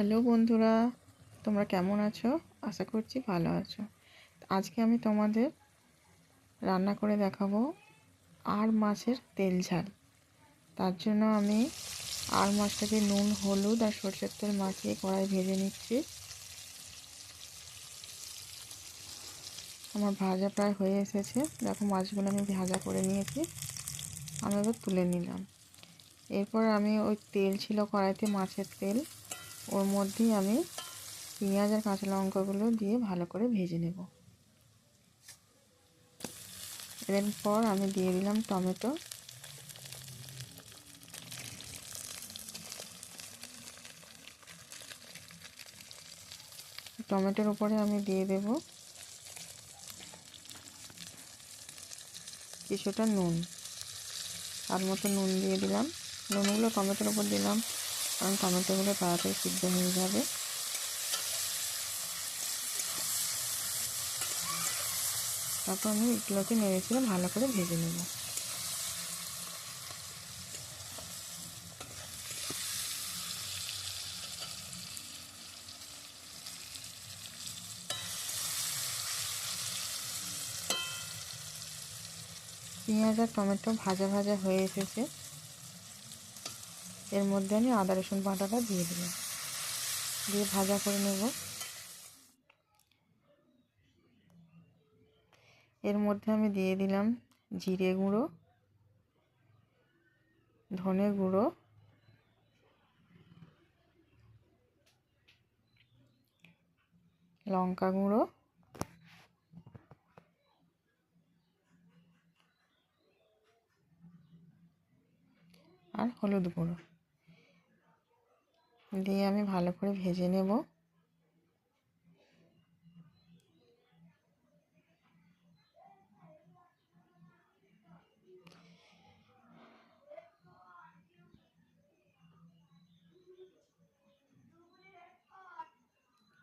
Hello বন্ধুরা, তোমরা কেমন আছো? আশা করছি ভালো আছো। আজকে আমি তোমাদের রান্না করে দেখাবো আর মাছের তেল ঝাল। তার জন্য আমি আর মাছটাকে নুন, হলুদ আর সরষের তেল মাখিয়ে কড়াই ভেজে নিচ্ছি। আমার ভাজা প্রায় হয়ে এসেছে। দেখো মাছগুলো আমি ভাজা করে নিয়েছি। আমি এবার তুলে নিলাম। এরপর আমি ওই তেল ছিল কড়াইতে মাছের তেল। ওর মধ্যেই আমি পেঁয়াজ আর কাঁচা লঙ্কাগুলো দিয়ে ভালো করে ভেজে নেব। এরপর আমি দিয়ে দিলাম টমেটো। টমেটোর উপরে আমি দিয়ে দেব কিছুটা নুন। তার মতো নুন দিয়ে দিলাম। নুনগুলো টমেটোর উপর দিলাম। কারণ টমেটোগুলো তাড়াতাড়ি সিদ্ধ হয়ে যাবে। তারপর আমি এগুলোকে নেড়েছিলাম ভালো করে ভেজে নেব। পেঁয়াজ আর টমেটো ভাজা ভাজা হয়ে এসেছে। এর মধ্যে আমি আদা রসুন বাটাটা দিয়ে দিলাম দিয়ে ভাজা করে নেব। এর মধ্যে আমি দিয়ে দিলাম জিরে গুঁড়ো, ধনে গুঁড়ো, লঙ্কা গুঁড়ো, আর হলুদ গুঁড়ো। দিয়ে আমি ভালো করে ভেজে নেব।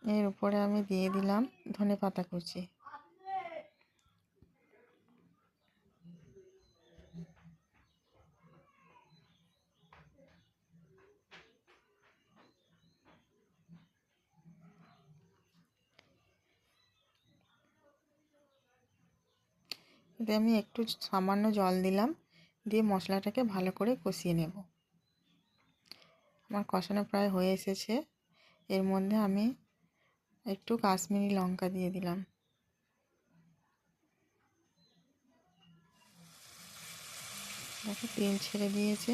এর উপরে আমি দিয়ে দিলাম ধনে পাতা কুচি। এতে আমি একটু সামান্য জল দিলাম, দিয়ে মশলাটাকে ভালো করে কষিয়ে নেব। আমার কষানো প্রায় হয়ে এসেছে। এর মধ্যে আমি একটু কাশ্মীরি লঙ্কা দিয়ে দিলাম। দেখো, তেল ছেড়ে দিয়েছে।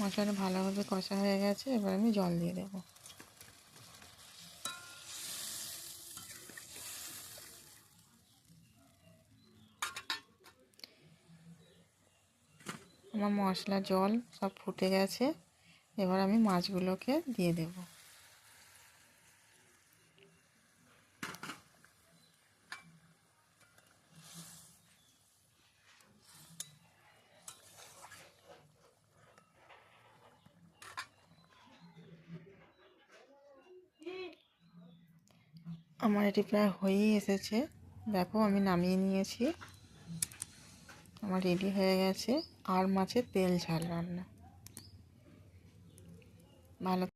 মশলাটা ভালোভাবে কষা হয়ে গেছে। এবার আমি জল দিয়ে দেবো। আমার মশলা, জল সব ফুটে গেছে। এবার আমি মাছগুলোকে দিয়ে দেব। আমার এটি প্রায় হয়েই এসেছে। দেখো আমি নামিয়ে নিয়েছি। আমার রেডি হয়ে গেছে। আর মাছের তেল ঝাল রান্না। ভালো